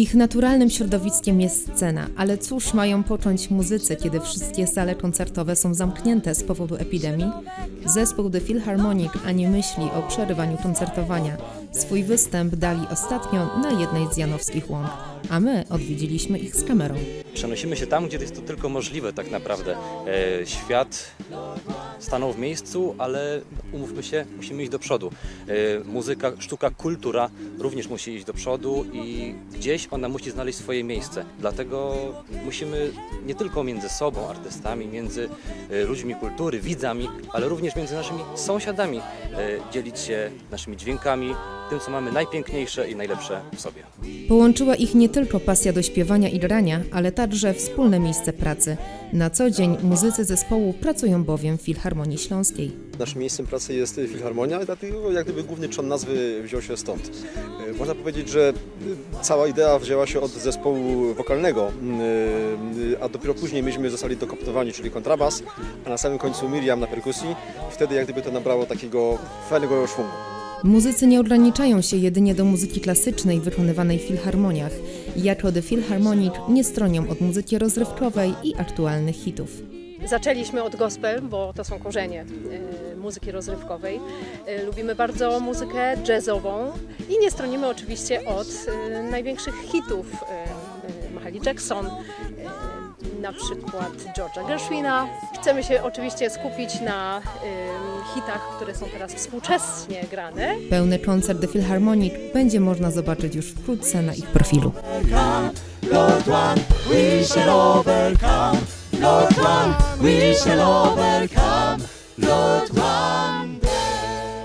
Ich naturalnym środowiskiem jest scena, ale cóż mają począć muzycy, kiedy wszystkie sale koncertowe są zamknięte z powodu epidemii? Zespół The Philharmonic ani myśli o przerywaniu koncertowania. Swój występ dali ostatnio na jednej z janowskich łąk, a my odwiedziliśmy ich z kamerą. Przenosimy się tam, gdzie jest to tylko możliwe tak naprawdę. E, świat stanął w miejscu, ale umówmy się, musimy iść do przodu. E, muzyka, sztuka, kultura również musi iść do przodu i gdzieś ona musi znaleźć swoje miejsce. Dlatego musimy nie tylko między sobą, artystami, między e, ludźmi kultury, widzami, ale również między naszymi sąsiadami e, dzielić się naszymi dźwiękami, tym co mamy najpiękniejsze i najlepsze w sobie. Połączyła ich nie tylko pasja do śpiewania i grania, ale także wspólne miejsce pracy. Na co dzień muzycy zespołu pracują bowiem w Filharmonii Śląskiej. Naszym miejscem pracy jest Filharmonia, dlatego jak gdyby główny trzon nazwy wziął się stąd. E, Można powiedzieć, że e, cała idea wzięła się od zespołu wokalnego, e, a dopiero później myśmy zostali dokoptowani, czyli kontrabas, a na samym końcu Miriam na perkusji. Wtedy jak gdyby to nabrało takiego fajnego szwungu. Muzycy nie ograniczają się jedynie do muzyki klasycznej wykonywanej w filharmoniach. Jako The Philharmonic nie stronią od muzyki rozrywkowej i aktualnych hitów. Zaczęliśmy od gospel, bo to są korzenie e, muzyki rozrywkowej. E, Lubimy bardzo muzykę jazzową i nie stronimy oczywiście od e, największych hitów Mahalia Jackson, na przykład George'a Gershwina. Chcemy się oczywiście skupić na e, hitach, które są teraz współcześnie grane. Pełny koncert The Philharmonic będzie można zobaczyć już wkrótce na ich profilu. Lord one, we shall overcome. Lord one, we shall overcome. Lord